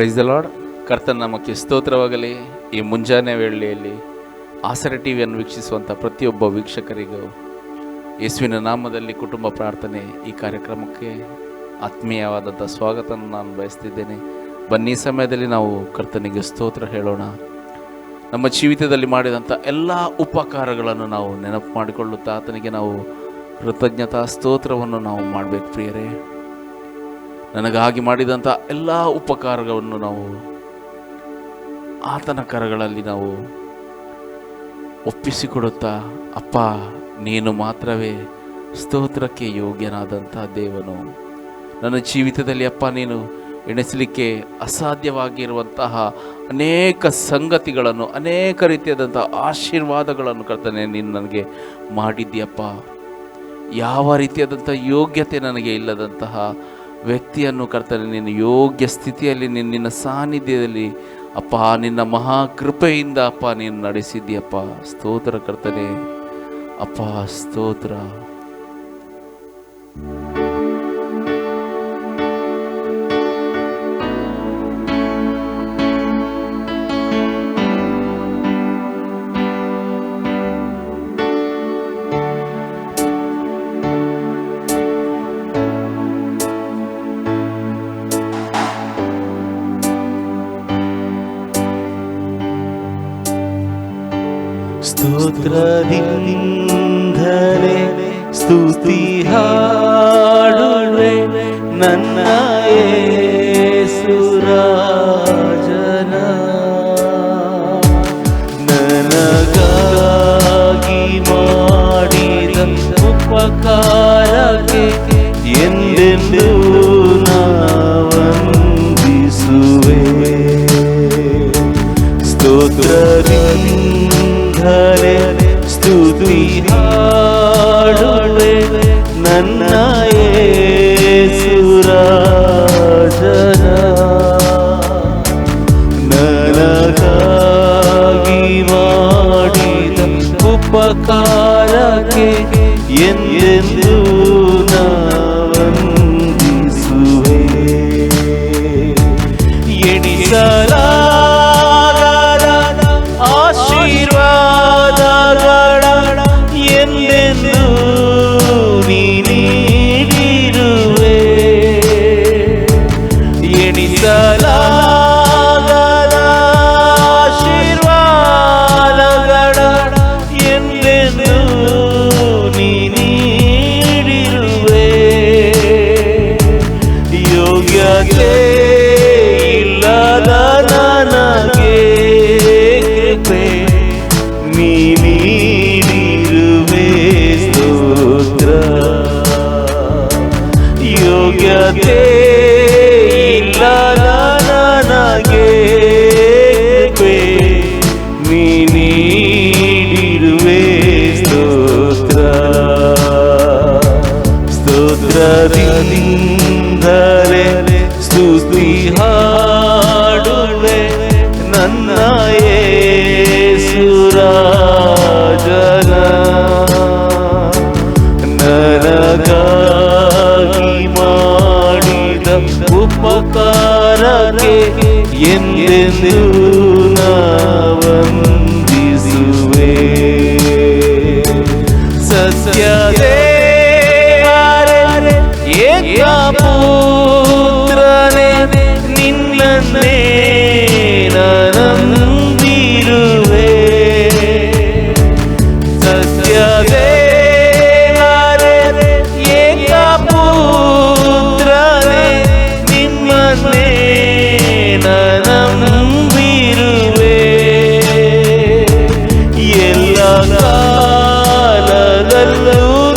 Praise the lord ಕರ್ತನ ನಮಗೆ ಸ್ತೋತ್ರವಾಗಲಿ. ಈ ಮುಂಜಾನೆ ವೇಳೆಯಲ್ಲಿ ಆಸರೆ ಟಿವಿಯನ್ನು ವೀಕ್ಷಿಸುವಂಥ ಪ್ರತಿಯೊಬ್ಬ ವೀಕ್ಷಕರಿಗೂ ಯೇಸುವಿನ ನಾಮದಲ್ಲಿ ಕುಟುಂಬ ಪ್ರಾರ್ಥನೆ ಈ ಕಾರ್ಯಕ್ರಮಕ್ಕೆ ಆತ್ಮೀಯವಾದಂಥ ಸ್ವಾಗತವನ್ನು ನಾನು ಬಯಸ್ತಿದ್ದೇನೆ. ಬನ್ನಿ ಸಮಯದಲ್ಲಿ ನಾವು ಕರ್ತನಿಗೆ ಸ್ತೋತ್ರ ಹೇಳೋಣ. ನಮ್ಮ ಜೀವಿತದಲ್ಲಿ ಮಾಡಿದಂಥ ಎಲ್ಲ ಉಪಕಾರಗಳನ್ನು ನಾವು ನೆನಪು ಮಾಡಿಕೊಳ್ಳುತ್ತಾ ಆತನಿಗೆ ನಾವು ಕೃತಜ್ಞತಾ ಸ್ತೋತ್ರವನ್ನು ನಾವು ಮಾಡಬೇಕು ಪ್ರಿಯರೇ. ನನಗಾಗಿ ಮಾಡಿದಂಥ ಎಲ್ಲ ಉಪಕಾರಗಳನ್ನು ನಾವು ಆತನ ಕರಗಳಲ್ಲಿ ನಾವು ಒಪ್ಪಿಸಿಕೊಡುತ್ತಾ, ಅಪ್ಪ, ನೀನು ಮಾತ್ರವೇ ಸ್ತೋತ್ರಕ್ಕೆ ಯೋಗ್ಯನಾದಂಥ ದೇವನು. ನನ್ನ ಜೀವಿತದಲ್ಲಿ ಅಪ್ಪ, ನೀನು ಎಣಿಸಲಿಕ್ಕೆ ಅಸಾಧ್ಯವಾಗಿರುವಂತಹ ಅನೇಕ ಸಂಗತಿಗಳನ್ನು, ಅನೇಕ ರೀತಿಯಾದಂಥ ಆಶೀರ್ವಾದಗಳನ್ನು ಕರ್ತಾನೆ, ನೀನು ನನಗೆ ಮಾಡಿದ್ದೀಯಪ್ಪ. ಯಾವ ರೀತಿಯಾದಂಥ ಯೋಗ್ಯತೆ ನನಗೆ ಇಲ್ಲದಂತಹ ವ್ಯಕ್ತಿಯನ್ನು ಕರ್ತನೆ, ನಿನ್ನ ಯೋಗ್ಯ ಸ್ಥಿತಿಯಲ್ಲಿ, ನಿನ್ನ ಸಾನ್ನಿಧ್ಯದಲ್ಲಿ, ಅಪ್ಪ, ನಿನ್ನ ಮಹಾ ಕೃಪೆಯಿಂದ ಅಪ್ಪ, ನೀನು ನಡೆಸಿದ್ದೀಯಪ್ಪ. ಸ್ತೋತ್ರ ಕರ್ತನೆ. ಅಪ್ಪ, ಸ್ತೋತ್ರ. ಸ್ತೋತ್ರದಿಂದಲೇ ಸ್ತುತಿ ಹಾಡುವೆ ನನ್ನ ಸುರಾಜನ ನನಗಾಗಿ ಮಾಡಿದ ಉಪಕಾರಕ್ಕೆ ನನ್ನ ಯೇಸುರಾಜನ ನನಗಾಗಿ ಮಾಡಿದ ಉಪಕಾರಕ್ಕೆ ಎಂದೆಂದು ಮಿಂಗಲಾಗದ ಆಶೀರ್ವಾದಗಳ ಎಂದೆಂದು ನೀ ನೀಡಿರುವೆ ಯೋಗ್ಯಕ್ಕೆ ಇಲ್ಲದ ನನಗೆ ಕೃಪೆ ನೀ നദീ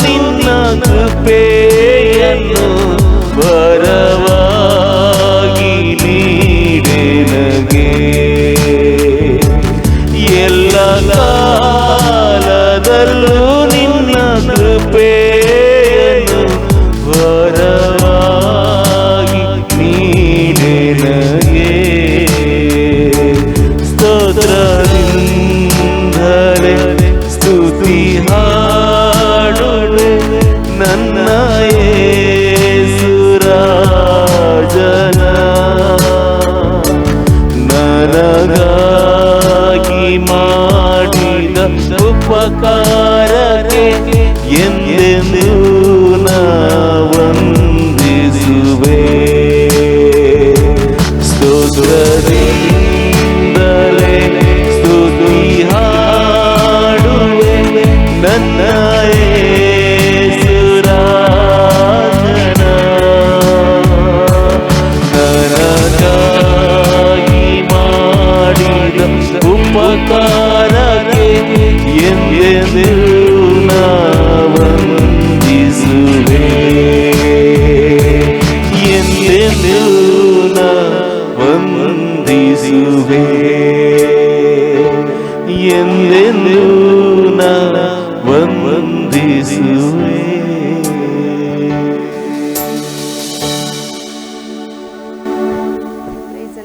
ನಿನ್ನ ಕೃಪೆಯನ್ನು ಬರ ಮಾಡಿದ ಉಪಕಾರಕ್ಕೆ ಎಂದೆಂದು ನಾ ವಂದಿಸುವೆ. ಸ್ತೋತ್ರದಿಂದಲೇ ಸ್ತುತಿ ಹಾಡುವೆ. ನನ್ನ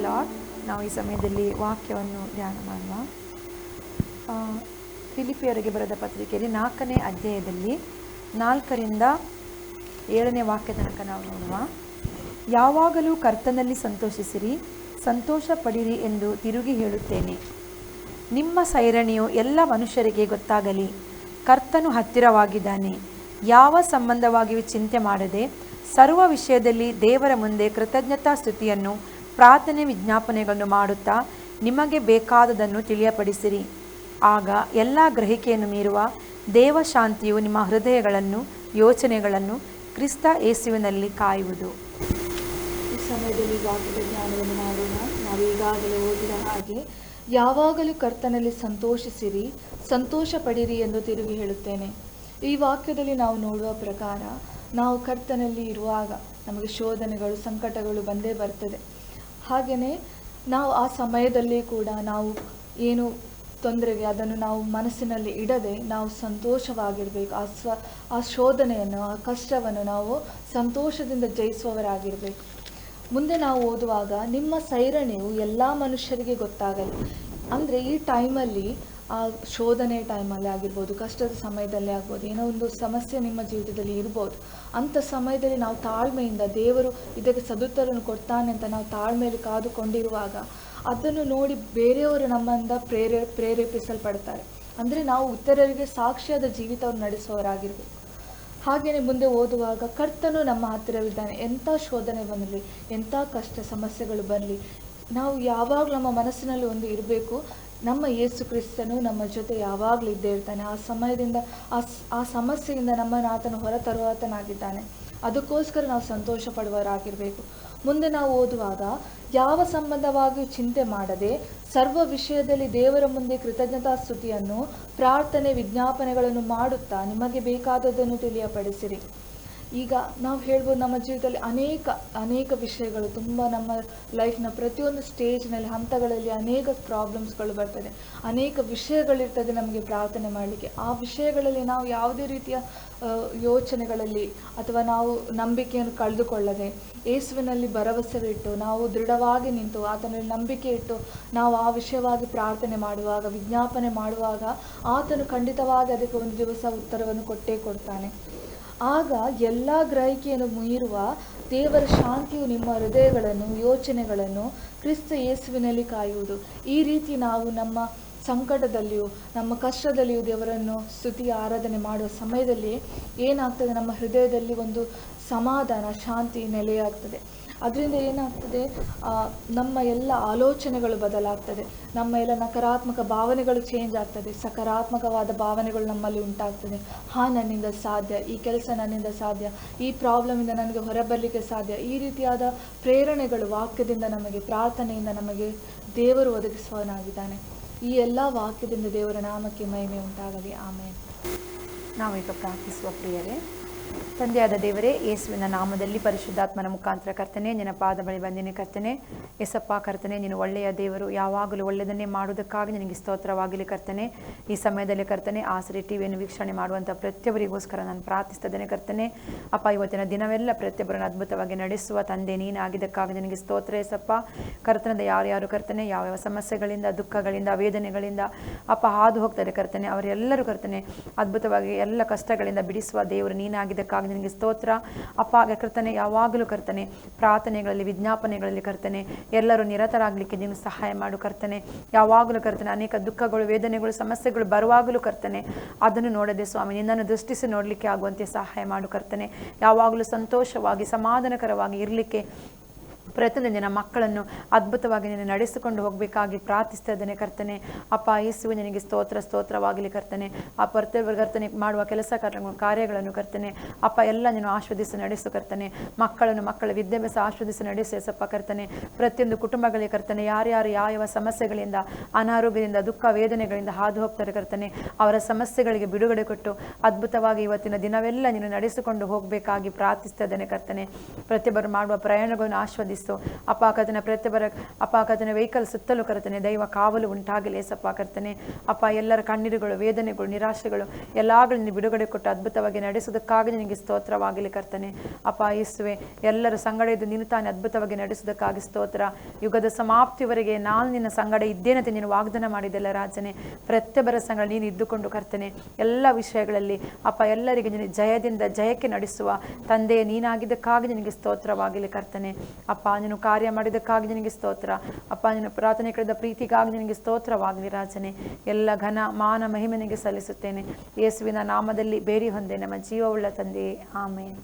ಲಾರ್ಡ್ ನಾವು ಈ ಸಮಯದಲ್ಲಿ ವಾಕ್ಯವನ್ನು ಧ್ಯಾನ ಮಾಡುವ. ಫಿಲಿಪಿಯವರಿಗೆ ಬರೆದ ಪತ್ರಿಕೆಯಲ್ಲಿ ನಾಲ್ಕನೇ ಅಧ್ಯಾಯದಲ್ಲಿ ನಾಲ್ಕರಿಂದ ಏಳನೇ ವಾಕ್ಯ ತನಕ ನಾವು ನೋಡುವ. ಯಾವಾಗಲೂ ಕರ್ತನಲ್ಲಿ ಸಂತೋಷಿಸಿರಿ ಸಂತೋಷ ಪಡಿರಿ ಎಂದು ತಿರುಗಿ ಹೇಳುತ್ತೇನೆ. ನಿಮ್ಮ ಸೈರಣಿಯು ಎಲ್ಲ ಮನುಷ್ಯರಿಗೆ ಗೊತ್ತಾಗಲಿ. ಕರ್ತನು ಹತ್ತಿರವಾಗಿದ್ದಾನೆ. ಯಾವ ಸಂಬಂಧವಾಗಿಯೂ ಚಿಂತೆ ಮಾಡದೆ ಸರ್ವ ವಿಷಯದಲ್ಲಿ ದೇವರ ಮುಂದೆ ಕೃತಜ್ಞತಾ ಸ್ತುತಿಯನ್ನು, ಪ್ರಾರ್ಥನೆ ವಿಜ್ಞಾಪನೆಗಳನ್ನು ಮಾಡುತ್ತಾ ನಿಮಗೆ ಬೇಕಾದುದನ್ನು ತಿಳಿಯಪಡಿಸಿರಿ. ಆಗ ಎಲ್ಲ ಗ್ರಹಿಕೆಯನ್ನು ಮೀರುವ ದೇವಶಾಂತಿಯು ನಿಮ್ಮ ಹೃದಯಗಳನ್ನು, ಯೋಚನೆಗಳನ್ನು ಕ್ರಿಸ್ತ ಯೇಸುವಿನಲ್ಲಿ ಕಾಯುವುದು. ಸಮಯದಲ್ಲಿ ಈಗಾಗಲೇ ಜ್ಞಾನವನ್ನು ಮಾಡೋಣ. ನಾವು ಈಗಾಗಲೇ ಓದಿದ ಹಾಗೆ, ಯಾವಾಗಲೂ ಕರ್ತನಲ್ಲಿ ಸಂತೋಷಿಸಿರಿ ಸಂತೋಷ ಪಡಿರಿ ಎಂದು ತಿರುಗಿ ಹೇಳುತ್ತೇನೆ. ಈ ವಾಕ್ಯದಲ್ಲಿ ನಾವು ನೋಡುವ ಪ್ರಕಾರ, ನಾವು ಕರ್ತನಲ್ಲಿ ಇರುವಾಗ ನಮಗೆ ಶೋಧನೆಗಳು, ಸಂಕಟಗಳು ಬಂದೇ ಬರ್ತದೆ. ಹಾಗೆಯೇ ನಾವು ಆ ಸಮಯದಲ್ಲಿ ಕೂಡ ನಾವು ಏನು ತೊಂದರೆಗೆ ಅದನ್ನು ನಾವು ಮನಸ್ಸಿನಲ್ಲಿ ಇಡದೆ ನಾವು ಸಂತೋಷವಾಗಿರಬೇಕು. ಆ ಸ್ವ, ಆ ಶೋಧನೆಯನ್ನು, ಆ ಕಷ್ಟವನ್ನು ನಾವು ಸಂತೋಷದಿಂದ ಜಯಿಸುವವರಾಗಿರಬೇಕು. ಮುಂದೆ ನಾವು ಓದುವಾಗ ನಿಮ್ಮ ಸೈರಣೆಯು ಎಲ್ಲ ಮನುಷ್ಯರಿಗೆ ಗೊತ್ತಾಗಲಿ ಅಂದರೆ ಈ ಟೈಮಲ್ಲಿ, ಆ ಶೋಧನೆ ಟೈಮಲ್ಲಿ ಆಗಿರ್ಬೋದು, ಕಷ್ಟದ ಸಮಯದಲ್ಲಿ ಆಗ್ಬೋದು, ಏನೋ ಒಂದು ಸಮಸ್ಯೆ ನಿಮ್ಮ ಜೀವಿತದಲ್ಲಿ ಇರ್ಬೋದು ಅಂಥ ಸಮಯದಲ್ಲಿ ನಾವು ತಾಳ್ಮೆಯಿಂದ ದೇವರು ಇದಕ್ಕೆ ಸದುತ್ತರನ್ನು ಕೊಡ್ತಾನೆ ಅಂತ ನಾವು ತಾಳ್ಮೆಯಲ್ಲಿ ಕಾದುಕೊಂಡಿರುವಾಗ, ಅದನ್ನು ನೋಡಿ ಬೇರೆಯವರು ನಮ್ಮಿಂದ ಪ್ರೇರೇ, ಪ್ರೇರೇಪಿಸಲ್ಪಡ್ತಾರೆ. ಅಂದರೆ ನಾವು ಇತರರಿಗೆ ಸಾಕ್ಷಿಯಾದ ಜೀವಿತವನ್ನು ನಡೆಸುವವರಾಗಿರ್ಬೇಕು. ಹಾಗೆಯೇ ಮುಂದೆ ಓದುವಾಗ ಕರ್ತನು ನಮ್ಮ ಹತ್ತಿರವಿದ್ದಾನೆ. ಎಂಥ ಶೋಧನೆ ಬರಲಿ ಎಂಥ ಕಷ್ಟ ಸಮಸ್ಯೆಗಳು ಬರಲಿ, ನಾವು ಯಾವಾಗಲೂ ನಮ್ಮ ಮನಸ್ಸಿನಲ್ಲಿ ಒಂದು ಇರಬೇಕು. ನಮ್ಮ ಯೇಸು ಕ್ರಿಸ್ತನು ನಮ್ಮ ಜೊತೆ ಯಾವಾಗಲೂ ಇದ್ದೇ ಇರ್ತಾನೆ. ಆ ಸಮಯದಿಂದ, ಆ ಆ ಸಮಸ್ಯೆಯಿಂದ ನಮ್ಮನ್ನು ಆತನು ಹೊರತರುವಾತನಾಗಿದ್ದಾನೆ. ಅದಕ್ಕೋಸ್ಕರ ನಾವು ಸಂತೋಷ ಪಡುವವರಾಗಿರಬೇಕು. ಮುಂದೆ ನಾವು ಓದುವಾಗ ಯಾವ ಸಂಬಂಧವಾಗಿಯೂ ಚಿಂತೆ ಮಾಡದೆ ಸರ್ವ ವಿಷಯದಲ್ಲಿ ದೇವರ ಮುಂದೆ ಕೃತಜ್ಞತಾ ಸ್ತುತಿಯನ್ನು ಪ್ರಾರ್ಥನೆ ವಿಜ್ಞಾಪನೆಗಳನ್ನು ಮಾಡುತ್ತಾ ನಿಮಗೆ ಬೇಕಾದದ್ದನ್ನು ತಿಳಿಯಪಡಿಸಿರಿ. ಈಗ ನಾವು ಹೇಳ್ಬೋದು ನಮ್ಮ ಜೀವಿತದಲ್ಲಿ ಅನೇಕ ಅನೇಕ ವಿಷಯಗಳು ತುಂಬ ನಮ್ಮ ಲೈಫ್ನ ಪ್ರತಿಯೊಂದು ಸ್ಟೇಜ್ನಲ್ಲಿ ಹಂತಗಳಲ್ಲಿ ಅನೇಕ ಪ್ರಾಬ್ಲಮ್ಸ್ಗಳು ಬರ್ತದೆ. ಅನೇಕ ವಿಷಯಗಳಿರ್ತದೆ ನಮಗೆ ಪ್ರಾರ್ಥನೆ ಮಾಡಲಿಕ್ಕೆ. ಆ ವಿಷಯಗಳಲ್ಲಿ ನಾವು ಯಾವುದೇ ರೀತಿಯ ಯೋಚನೆಗಳಲ್ಲಿ ಅಥವಾ ನಾವು ನಂಬಿಕೆಯನ್ನು ಕಳೆದುಕೊಳ್ಳದೆ, ಯೇಸುವಿನಲ್ಲಿ ಭರವಸೆವಿಟ್ಟು, ನಾವು ದೃಢವಾಗಿ ನಿಂತು, ಆತನಲ್ಲಿ ನಂಬಿಕೆ ಇಟ್ಟು, ನಾವು ಆ ವಿಷಯವಾಗಿ ಪ್ರಾರ್ಥನೆ ಮಾಡುವಾಗ, ವಿಜ್ಞಾಪನೆ ಮಾಡುವಾಗ, ಆತನು ಖಂಡಿತವಾಗಿ ಅದಕ್ಕೆ ಒಂದು ದಿವಸ ಉತ್ತರವನ್ನು ಕೊಟ್ಟೇ ಕೊಡ್ತಾನೆ. ಆಗ ಎಲ್ಲ ಗ್ರಹಿಕೆಯನ್ನು ಮೀರುವ ದೇವರ ಶಾಂತಿಯು ನಿಮ್ಮ ಹೃದಯಗಳನ್ನು, ಯೋಚನೆಗಳನ್ನು ಕ್ರಿಸ್ತ ಯೇಸುವಿನಲ್ಲಿ ಕಾಯುವುದು. ಈ ರೀತಿ ನಾವು ನಮ್ಮ ಸಂಕಟದಲ್ಲಿಯೂ, ನಮ್ಮ ಕಷ್ಟದಲ್ಲಿಯೂ ದೇವರನ್ನು ಸ್ತುತಿ, ಆರಾಧನೆ ಮಾಡುವ ಸಮಯದಲ್ಲಿ ಏನಾಗ್ತದೆ? ನಮ್ಮ ಹೃದಯದಲ್ಲಿ ಒಂದು ಸಮಾಧಾನ, ಶಾಂತಿ ನೆಲೆಯಾಗ್ತದೆ. ಅದರಿಂದ ಏನಾಗ್ತದೆ ನಮ್ಮ ಎಲ್ಲ ಆಲೋಚನೆಗಳು ಬದಲಾಗ್ತದೆ. ನಮ್ಮ ಎಲ್ಲ ನಕಾರಾತ್ಮಕ ಭಾವನೆಗಳು ಚೇಂಜ್ ಆಗ್ತದೆ. ಸಕಾರಾತ್ಮಕವಾದ ಭಾವನೆಗಳು ನಮ್ಮಲ್ಲಿ ಉಂಟಾಗ್ತದೆ. ಹಾ, ನನ್ನಿಂದ ಸಾಧ್ಯ. ಈ ಕೆಲಸ ನನ್ನಿಂದ ಸಾಧ್ಯ. ಈ ಪ್ರಾಬ್ಲಮಿಂದ ನನಗೆ ಹೊರಬರಲಿಕ್ಕೆ ಸಾಧ್ಯ. ಈ ರೀತಿಯಾದ ಪ್ರೇರಣೆಗಳು ವಾಕ್ಯದಿಂದ ನಮಗೆ, ಪ್ರಾರ್ಥನೆಯಿಂದ ನಮಗೆ ದೇವರು ಒದಗಿಸುವನಾಗಿದ್ದಾನೆ ಈ ಎಲ್ಲ ವಾಕ್ಯದಿಂದ ದೇವರ ನಾಮಕ್ಕೆ ಮಹಿಮೆ ಉಂಟಾಗಲಿ. ಆಮೇಲೆ ನಾವೀಗ ಪ್ರಾರ್ಥಿಸುವ ಪ್ರಿಯರೇ ತಂದೆಯಾದ ದೇವರೇ, ಯೇಸುವಿನ ನಾಮದಲ್ಲಿ ಪರಿಶುದ್ಧಾತ್ಮನ ಮುಖಾಂತರ ಕರ್ತನೆ, ನಿನ್ನ ಪಾದ ಬಳಿ ಬಂದಿನಿ ಕರ್ತನೆ. ಎಸಪ್ಪ ಕರ್ತನೆ, ನೀನು ಒಳ್ಳೆಯ ದೇವರು, ಯಾವಾಗಲೂ ಒಳ್ಳೆಯದನ್ನೇ ಮಾಡುವುದಕ್ಕಾಗಿ ನಿನಗೆ ಸ್ತೋತ್ರವಾಗಲಿ ಕರ್ತನೆ. ಈ ಸಮಯದಲ್ಲಿ ಕರ್ತನೆ, ಆಸರಿ ಟಿವಿಯನ್ನು ವೀಕ್ಷಣೆ ಮಾಡುವಂಥ ಪ್ರತಿಯೊಬ್ಬರಿಗೋಸ್ಕರ ನಾನು ಪ್ರಾರ್ಥಿಸ್ತದೇನೆ ಕರ್ತನೆ. ಅಪ್ಪ, ಇವತ್ತಿನ ದಿನವೆಲ್ಲ ಪ್ರತಿಯೊಬ್ಬರನ್ನು ಅದ್ಭುತವಾಗಿ ನಡೆಸುವ ತಂದೆ ನೀನಾಗಿದ್ದಕ್ಕಾಗಿ ನಿನಗೆ ಸ್ತೋತ್ರ ಎಸಪ್ಪ ಕರ್ತನದ ಯಾರ್ಯಾರು ಕರ್ತನೆ, ಯಾವ್ಯಾವ ಸಮಸ್ಯೆಗಳಿಂದ, ದುಃಖಗಳಿಂದ, ವೇದನೆಗಳಿಂದ, ಅಪ್ಪ, ಹಾದು ಹೋಗ್ತಾರೆ ಕರ್ತನೆ. ಅವರೆಲ್ಲರೂ ಕರ್ತನೆ, ಅದ್ಭುತವಾಗಿ ಎಲ್ಲ ಕಷ್ಟಗಳಿಂದ ಬಿಡಿಸುವ ದೇವರು ನೀನಾಗಿದ್ದಕ್ಕಾಗಿ ನಿನಗೆ ಸ್ತೋತ್ರ. ಅಪ್ಪ ಕರ್ತನೆ, ಯಾವಾಗಲೂ ಕರ್ತನೆ, ಪ್ರಾರ್ಥನೆಗಳಲ್ಲಿ, ವಿಜ್ಞಾಪನೆಗಳಲ್ಲಿ ಕರ್ತನೆ, ಎಲ್ಲರೂ ನಿರತರಾಗಲಿಕ್ಕೆ ನೀನು ಸಹಾಯ ಮಾಡು ಕರ್ತನೆ. ಯಾವಾಗಲೂ ಕರ್ತನೆ, ಅನೇಕ ದುಃಖಗಳು, ವೇದನೆಗಳು, ಸಮಸ್ಯೆಗಳು ಬರುವಾಗಲೂ ಕರ್ತನೆ. ಅದನ್ನು ನೋಡದೆ ಸ್ವಾಮಿ, ನಿನ್ನನ್ನು ದೃಷ್ಟಿಸಿ ನೋಡಲಿಕ್ಕೆ ಆಗುವಂತೆ ಸಹಾಯ ಮಾಡು ಕರ್ತನೆ. ಯಾವಾಗಲೂ ಸಂತೋಷವಾಗಿ, ಸಮಾಧಾನಕರವಾಗಿ ಇರಲಿಕ್ಕೆ ಪ್ರತಿಯೊಂದು ನಿನ್ನ ಮಕ್ಕಳನ್ನು ಅದ್ಭುತವಾಗಿ ನೀನು ನಡೆಸಿಕೊಂಡು ಹೋಗಬೇಕಾಗಿ ಪ್ರಾರ್ಥಿಸ್ತಾ ಇದ್ದೇನೆ ಕರ್ತನೆ. ಅಪ್ಪ, ಯೇಸುವೆ ನಿನಗೆ ಸ್ತೋತ್ರ, ಸ್ತೋತ್ರವಾಗಲಿ ಕರ್ತನೆ. ಆ ಪ್ರತಿಯೊಬ್ಬರು ಕರ್ತನೆ ಮಾಡುವ ಕೆಲಸ ಕಾರ್ಯಗಳು ಕಾರ್ಯಗಳನ್ನು ಕರ್ತನೆ. ಅಪ್ಪ, ಎಲ್ಲ ನೀನು ಆಶ್ವದಿಸಿ ನಡೆಸು ಕರ್ತನೆ. ಮಕ್ಕಳನ್ನು ಮಕ್ಕಳ ವಿದ್ಯಾಭ್ಯಾಸ ಆಶ್ವದಿಸಿ ನಡೆಸು ಎಸಪ್ಪ ಕರ್ತನೆ. ಪ್ರತಿಯೊಂದು ಕುಟುಂಬಗಳಿಗೆ ಕರ್ತನೆ, ಯಾರ್ಯಾರು ಯಾವ ಸಮಸ್ಯೆಗಳಿಂದ, ಅನಾರೋಗ್ಯದಿಂದ, ದುಃಖ ವೇದನೆಗಳಿಂದ ಹಾದು ಹೋಗ್ತಾರೆ ಕರ್ತನೆ, ಅವರ ಸಮಸ್ಯೆಗಳಿಗೆ ಬಿಡುಗಡೆ ಕೊಟ್ಟು ಅದ್ಭುತವಾಗಿ ಇವತ್ತಿನ ದಿನವೆಲ್ಲ ನೀನು ನಡೆಸಿಕೊಂಡು ಹೋಗಬೇಕಾಗಿ ಪ್ರಾರ್ಥಿಸ್ತಾ ಇದ್ದೇನೆ ಕರ್ತನೆ. ಪ್ರತಿಯೊಬ್ಬರು ಮಾಡುವ ಪ್ರಯಾಣಗಳನ್ನು ಆಸ್ವಾದಿಸು ಅಪ್ಪ ಕರ್ತನೆ ಪ್ರತಿಯೊಬ್ಬರ ಅಪ್ಪ ಕರ್ತನೆ ವೆಹಿಕಲ್ ಸುತ್ತಲೂ ಕರ್ತನೆ, ದೈವ ಕಾವಲು ಉಂಟಾಗಲಿ ಸಪ್ಪ ಕರ್ತಾನೆ. ಅಪ್ಪ, ಎಲ್ಲರ ಕಣ್ಣೀರುಗಳು, ವೇದನೆಗಳು, ನಿರಾಶೆಗಳು, ಎಲ್ಲಗಳನ್ನು ಬಿಡುಗಡೆ ಕೊಟ್ಟು ಅದ್ಭುತವಾಗಿ ನಡೆಸೋದಕ್ಕಾಗಿ ನಿನಗೆ ಸ್ತೋತ್ರವಾಗಲಿ ಕರ್ತನೆ. ಅಪ್ಪ, ಯೇಸುವೆ, ಎಲ್ಲರ ಸಂಗಡ ಇದ್ದು ನೀನು ತಾನೇ ಅದ್ಭುತವಾಗಿ ನಡೆಸೋದಕ್ಕಾಗಿ ಸ್ತೋತ್ರ. ಯುಗದ ಸಮಾಪ್ತಿವರೆಗೆ ನಾನು ನಿನ್ನ ಸಂಗಡ ಇದ್ದೇನಂತೆ ನೀನು ವಾಗ್ದಾನ ಮಾಡಿದೆಲ್ಲ ರಾಜನೇ. ಪ್ರತಿಯೊಬ್ಬರ ಸಂಗಡ ನೀನು ಇದ್ದುಕೊಂಡು ಕರ್ತನೆ, ಎಲ್ಲ ವಿಷಯಗಳಲ್ಲಿ ಅಪ್ಪ, ಎಲ್ಲರಿಗೆ ನೀನು ಜಯದಿಂದ ಜಯಕ್ಕೆ ನಡೆಸುವ ತಂದೆಯ ನೀನಾಗಿದ್ದಕ್ಕಾಗಿ ನಿನಗೆ ಸ್ತೋತ್ರವಾಗಲಿ ಕರ್ತನೆ. ಅಪ್ಪ ನೀನು ಕಾರ್ಯ ಮಾಡಿದ್ದಕ್ಕಾಗಿ ನಿನಗೆ ಸ್ತೋತ್ರ. ಅಪ್ಪ, ನೀನು ಪ್ರಾರ್ಥನೆ ಕಳೆದ ಪ್ರೀತಿಗಾಗಿ ನಿನಗೆ ಸ್ತೋತ್ರವಾಗಲಿ ರಾಜನೇ. ಎಲ್ಲ ಘನ, ಮಾನ ಮಹಿಮೆನಿಗೆ ಸಲ್ಲಿಸುತ್ತೇನೆ. ಯೇಸುವಿನ ನಾಮದಲ್ಲಿ ಬೇರಿ ಹೊಂದೆ ನಮ್ಮ ಜೀವವುಳ್ಳ ತಂದೆಯೇ. ಆಮೇನ್.